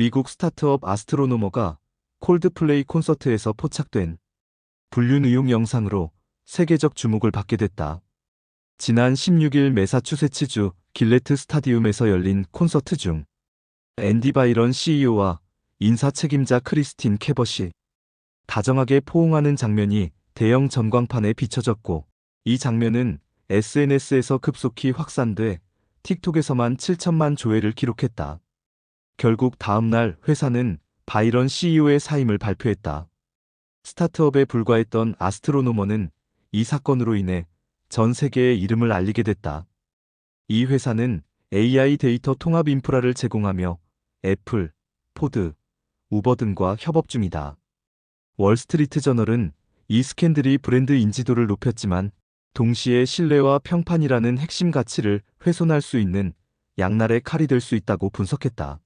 미국 스타트업 아스트로노머가 콜드플레이 콘서트에서 포착된 불륜 의혹 영상으로 세계적 주목을 받게 됐다. 지난 16일 매사추세츠주 길레트 스타디움에서 열린 콘서트 중 앤디 바이런 CEO와 인사 책임자 크리스틴 캐버시 다정하게 포옹하는 장면이 대형 전광판에 비춰졌고 이 장면은 SNS에서 급속히 확산돼 틱톡에서만 7천만 조회를 기록했다. 결국 다음날 회사는 바이런 CEO의 사임을 발표했다. 스타트업에 불과했던 아스트로노머는 이 사건으로 인해 전 세계에 이름을 알리게 됐다. 이 회사는 AI 데이터 통합 인프라를 제공하며 애플, 포드, 우버 등과 협업 중이다. 월스트리트 저널은 이 스캔들이 브랜드 인지도를 높였지만 동시에 신뢰와 평판이라는 핵심 가치를 훼손할 수 있는 양날의 칼이 될 수 있다고 분석했다.